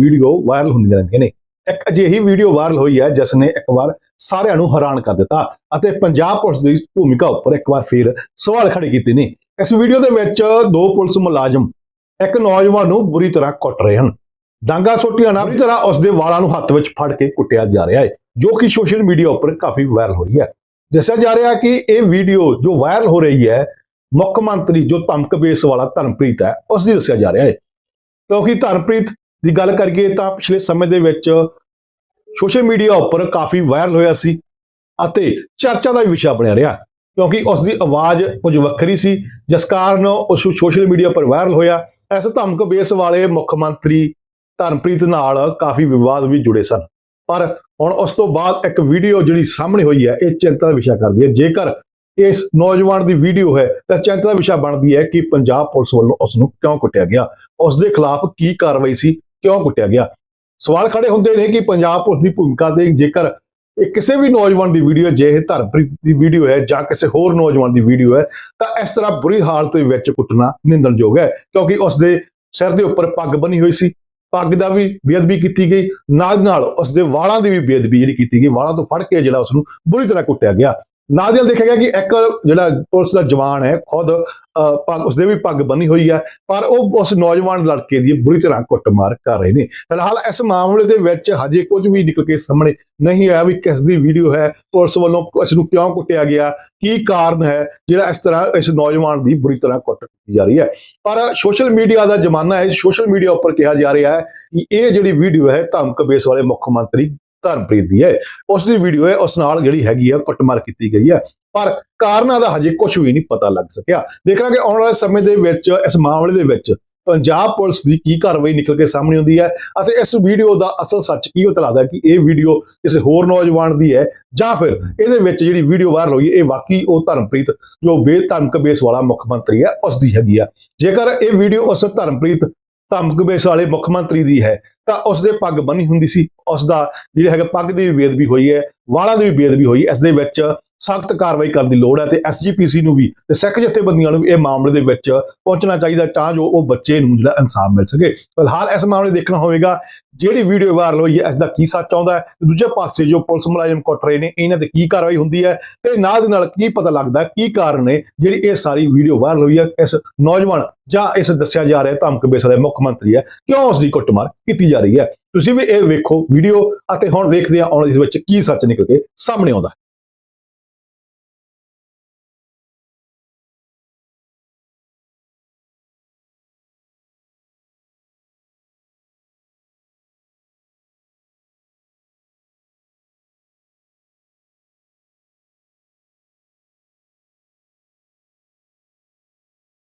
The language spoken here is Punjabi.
ਵੀਡੀਓ ਵਾਇਰਲ ਹੁੰਦੀਆਂ ਰਹਿੰਦੀਆਂ ਨੇ। ਇੱਕ ਅਜਿਹੀ ਵੀਡੀਓ ਵਾਇਰਲ ਹੋਈ ਹੈ ਜਿਸ ਨੇ ਇੱਕ ਵਾਰ ਸਾਰਿਆਂ ਨੂੰ ਹੈਰਾਨ ਕਰ ਦਿੱਤਾ ਅਤੇ ਪੰਜਾਬ ਪੁਲਿਸ ਦੀ ਭੂਮਿਕਾ ਉੱਪਰ ਇੱਕ ਵਾਰ ਫਿਰ ਸਵਾਲ ਖੜੇ ਕੀਤੇ ਨੇ। ਇਸ ਵੀਡੀਓ ਦੇ ਵਿੱਚ ਦੋ ਪੁਲਿਸ ਮੁਲਾਜ਼ਮ ਇੱਕ ਨੌਜਵਾਨ ਨੂੰ ਬੁਰੀ ਤਰ੍ਹਾਂ ਕੁੱਟ ਰਹੇ ਹਨ। ਡਾਂਗਾ ਸੋਟੀਆਂ ਨਾਲ ਬੁਰੀ ਤਰ੍ਹਾਂ ਉਸ ਦੇ ਵਾਲਾਂ ਨੂੰ ਹੱਥ ਵਿੱਚ ਫੜ ਕੇ ਕੁੱਟਿਆ ਜਾ ਰਿਹਾ ਹੈ, ਜੋ ਕਿ ਸੋਸ਼ਲ ਮੀਡੀਆ ਉੱਪਰ ਕਾਫੀ ਵਾਇਰਲ ਹੋ ਰਹੀ ਹੈ। ਦੱਸਿਆ ਜਾ ਰਿਹਾ ਕਿ ਇਹ ਵੀਡੀਓ ਜੋ ਵਾਇਰਲ ਹੋ ਰਹੀ ਹੈ, ਮੁੱਖ ਮੰਤਰੀ ਜੋ ਧਮਕ ਬੇਸ ਵਾਲਾ ਧਰਮਪ੍ਰੀਤ ਹੈ ਉਸ ਦੀ ਦੱਸਿਆ ਜਾ ਰਿਹਾ ਹੈ। ਕਿਉਂਕਿ ਧਰਮਪ੍ਰੀਤ ਦੀ ਗੱਲ ਕਰੀਏ ਤਾਂ ਪਿਛਲੇ ਸਮੇਂ ਦੇ ਵਿੱਚ ਸੋਸ਼ਲ ਮੀਡੀਆ ਉੱਪਰ ਕਾਫੀ ਵਾਇਰਲ ਹੋਇਆ ਸੀ ਅਤੇ ਚਰਚਾ ਦਾ ਵੀ ਵਿਸ਼ਾ ਬਣਿਆ ਰਿਹਾ ਕਿਉਂਕਿ ਉਸ ਦੀ ਆਵਾਜ਼ ਕੁਝ ਵੱਖਰੀ ਸੀ, ਜਿਸ ਕਾਰਨ ਉਸ ਸੋਸ਼ਲ ਮੀਡੀਆ ਉੱਪਰ ਵਾਇਰਲ ਹੋਇਆ। ਇਸ ਧਮਕ ਬੇਸ ਵਾਲੇ ਮੁੱਖ ਮੰਤਰੀ ਧਰਮਪ੍ਰੀਤ ਨਾਲ ਕਾਫੀ ਵਿਵਾਦ ਵੀ ਜੁੜੇ ਸਨ। ਪਰ ਹੁਣ ਉਸ ਤੋਂ ਬਾਅਦ ਇੱਕ ਵੀਡੀਓ ਜਿਹੜੀ ਸਾਹਮਣੇ ਹੋਈ ਹੈ, ਇਹ ਚਿੰਤਾ ਦਾ ਵਿਸ਼ਾ ਕਰਦੀ ਹੈ। ਜੇਕਰ ਇਸ ਨੌਜਵਾਨ ਦੀ ਵੀਡੀਓ ਹੈ, ਤਾਂ ਚਿੰਤਾ ਦਾ ਵਿਸ਼ਾ ਬਣਦੀ ਹੈ ਕਿ ਪੰਜਾਬ ਪੁਲਿਸ ਵੱਲੋਂ ਉਸ ਨੂੰ ਕਿਉਂ ਕੁੱਟਿਆ ਗਿਆ? ਉਸ ਦੇ ਖਿਲਾਫ ਕੀ ਕਾਰਵਾਈ ਸੀ? ਕਿਉਂ ਕੁੱਟਿਆ ਗਿਆ? ਸਵਾਲ ਖੜੇ ਹੁੰਦੇ ਨੇ ਕਿ ਪੰਜਾਬ ਪੁਲਿਸ ਦੀ ਭੂਮਿਕਾ ਦੇ ਜੇਕਰ ਇਹ ਕਿਸੇ ਵੀ ਨੌਜਵਾਨ ਦੀ ਵੀਡੀਓ ਜੇ ਇਹ ਧਰਮਪ੍ਰੀਤ ਦੀ ਵੀਡੀਓ ਹੈ ਜਾਂ ਕਿਸੇ ਹੋਰ ਨੌਜਵਾਨ ਦੀ ਵੀਡੀਓ ਹੈ, ਤਾਂ ਇਸ ਤਰ੍ਹਾਂ ਬੁਰੀ ਹਾਲਤ ਵਿੱਚ ਕੁੱਟਣਾ ਨਿੰਦਣਯੋਗ ਹੈ, ਕਿਉਂਕਿ ਉਸ ਦੇ ਸਿਰ ਦੇ ਉੱਪਰ ਪੱਗ ਬਣੀ ਹੋਈ ਸੀ। ਪੱਗ ਦਾ ਵੀ ਬੇਅਦਬੀ ਕੀਤੀ ਗਈ, ਨਾਲ ਦੀ ਨਾਲ ਉਸ ਦੇ ਵਾਲਾਂ ਦੀ ਵੀ ਬੇਅਦਬੀ ਜਿਹੜੀ ਕੀਤੀ ਗਈ, ਵਾਲਾਂ ਤੋਂ ਫੜ ਕੇ ਜਿਹੜਾ ਉਸ ਨੂੰ ਬੁਰੀ ਤਰ੍ਹਾਂ ਕੁੱਟਿਆ ਗਿਆ। ਨਾਲ ਦੀ ਨਾਲ ਦੇਖਿਆ ਗਿਆ ਕਿ ਇੱਕ ਜਿਹੜਾ ਪੁਲਿਸ ਦਾ ਜਵਾਨ ਹੈ ਖੁਦ ਅਹ, ਪੱਗ ਉਸਦੇ ਵੀ ਪੱਗ ਬੰਨੀ ਹੋਈ ਹੈ ਪਰ ਉਹ ਉਸ ਨੌਜਵਾਨ ਲੜਕੇ ਦੀ ਬੁਰੀ ਤਰ੍ਹਾਂ ਕੁੱਟਮਾਰ ਕਰ ਰਹੇ ਨੇ। ਫਿਲਹਾਲ ਇਸ ਮਾਮਲੇ ਦੇ ਵਿੱਚ ਹਜੇ ਕੁਝ ਵੀ ਨਿਕਲ ਕੇ ਸਾਹਮਣੇ ਨਹੀਂ ਆਇਆ ਵੀ ਕਿਸ ਦੀ ਵੀਡੀਓ ਹੈ ਪੁਲਿਸ ਵੱਲੋਂ ਇਸ ਨੂੰ ਕਿਉਂ ਕੁੱਟਿਆ ਗਿਆ ਕੀ ਕਾਰਨ ਹੈ ਜਿਹੜਾ ਇਸ ਤਰ੍ਹਾਂ ਇਸ ਨੌਜਵਾਨ ਦੀ ਬੁਰੀ ਤਰ੍ਹਾਂ ਕੁੱਟ ਕੀਤੀ ਜਾ ਰਹੀ ਹੈ। ਪਰ ਸੋਸ਼ਲ ਮੀਡੀਆ ਦਾ ਜ਼ਮਾਨਾ ਹੈ ਸੋਸ਼ਲ ਮੀਡੀਆ ਉੱਪਰ ਕਿਹਾ ਜਾ ਰਿਹਾ ਹੈ ਕਿ ਇਹ ਜਿਹੜੀ ਵੀਡੀਓ ਹੈ ਧਮਕ ਬੇਸ ਵਾਲੇ ਮੁੱਖ ਮੰਤਰੀ ਧਰਮਪ੍ਰੀਤ ਦੀ ਹੈ। ਉਸ ਦੀ ਵੀਡੀਓ ਹੈ ਉਸ ਨਾਲ ਜਿਹੜੀ ਹੈਗੀ ਆ ਕੁੱਟਮਾਰ ਕੀਤੀ ਗਈ ਹੈ। ਪਰ ਕਾਰਨਾਂ ਦਾ ਹਜੇ ਕੁਝ ਵੀ ਨਹੀਂ ਪਤਾ ਲੱਗ ਸਕਿਆ। ਦੇਖਣਾ ਕਿ ਆਉਣ ਵਾਲੇ ਸਮੇਂ ਦੇ ਵਿੱਚ ਇਸ ਮਾਮਲੇ ਦੇ ਵਿੱਚ ਪੰਜਾਬ ਪੁਲਿਸ ਦੀ ਕੀ ਕਾਰਵਾਈ ਨਿਕਲ ਕੇ ਸਾਹਮਣੇ ਆਉਂਦੀ ਹੈ ਅਤੇ ਇਸ ਵੀਡੀਓ ਦਾ ਅਸਲ ਸੱਚ ਕੀ ਪਤਾ ਕਿ ਇਹ ਵੀਡੀਓ ਕਿਸੇ ਹੋਰ ਨੌਜਵਾਨ ਦੀ ਹੈ ਜਾਂ ਫਿਰ ਇਹਦੇ ਵਿੱਚ ਜਿਹੜੀ ਵੀਡੀਓ ਵਾਇਰਲ ਹੋਈ ਹੈ, ਇਹ ਵਾਕਈ ਉਹ ਧਰਮਪ੍ਰੀਤ ਜੋ ਬੇਧਮਕ ਬੇਸ ਵਾਲਾ ਮੁੱਖ ਮੰਤਰੀ ਹੈ ਉਸ ਦੀ ਹੈਗੀ ਆ। ਜੇਕਰ ਇਹ ਵੀਡੀਓ ਉਸ ਧਰਮਪ੍ਰੀਤ ਧਮਕ ਬੇਸ ਵਾਲੇ ਮੁੱਖ ਮੰਤਰੀ ਦੀ ਹੈ ਤਾਂ ਉਸ ਦੇ ਪੱਗ ਬੰਨੀ ਹੁੰਦੀ ਸੀ। ਉਸ ਦਾ ਜਿਹੜਾ ਹੈਗਾ ਪੱਗ ਦੀ ਵੀ ਬੇਅਦਬੀ ਹੋਈ ਹੈ, ਵਾਲਾਂ ਦੀ ਵੀ ਬੇਅਦਬੀ ਹੋਈ ਹੈ। ਇਸ ਦੇ ਵਿੱਚ ਸਖਤ ਕਾਰਵਾਈ ਕਰਨ ਦੀ ਲੋੜ ਹੈ ਤੇ ਐਸਜੀਪੀਸੀ ਨੂੰ ਵੀ ਤੇ ਸਿੱਖ ਜਥੇਬੰਦੀਆਂ ਨੂੰ ਵੀ ਇਹ ਮਾਮਲੇ ਦੇ ਵਿੱਚ ਪਹੁੰਚਣਾ ਚਾਹੀਦਾ ਤਾਂ ਜੋ ਉਹ ਬੱਚੇ ਨੂੰ ਜਿਹੜਾ ਇਨਸਾਫ ਮਿਲ ਸਕੇ। ਫਿਲਹਾਲ ਇਸ ਮਾਮਲੇ ਦੇਖਣਾ ਹੋਵੇਗਾ, ਜਿਹੜੀ ਵੀਡੀਓ ਵਾਇਰਲ ਹੋਈ ਹੈ, ਇਸ ਦਾ ਕੀ ਸੱਚ ਆਉਂਦਾ ਹੈ ਤੇ ਦੂਜੇ ਪਾਸੇ ਜੋ ਪੁਲਿਸ ਮੁਲਾਜ਼ਮ ਕੁੱਟ ਰਹੇ ਨੇ, ਇਹਨਾਂ ਤੇ ਕੀ ਕਾਰਵਾਈ ਹੁੰਦੀ ਹੈ ਤੇ ਨਾਲ ਦੇ ਨਾਲ ਕੀ ਪਤਾ ਲੱਗਦਾ ਕੀ ਕਾਰਨ ਨੇ ਜਿਹੜੀ ਇਹ ਸਾਰੀ ਵੀਡੀਓ ਵਾਇਰਲ ਹੋਈ ਹੈ, ਇਸ ਨੌਜਵਾਨ ਜਾਂ ਇਸ ਦੱਸਿਆ ਜਾ ਰਿਹਾ ਧਮਕ ਬੇਸ ਵਾਲੇ ਮੁੱਖ ਮੰਤਰੀ ਹੈ, ਕਿਉਂ ਉਸ ਦੀ ਕੁੱਟਮਾਰ ਕੀਤੀ ਜਾ ਰਹੀ ਹੈ? ਤੁਸੀਂ ਵੀ ਇਹ ਵੇਖੋ ਵੀਡੀਓ ਅਤੇ ਹੁਣ ਵੇਖਦੇ ਹਾਂ ਆਉਣ ਇਸ ਵਿੱਚ ਕੀ ਸੱਚ ਨਿਕਲ ਕੇ ਸਾਹਮਣੇ ਆਉਂਦਾ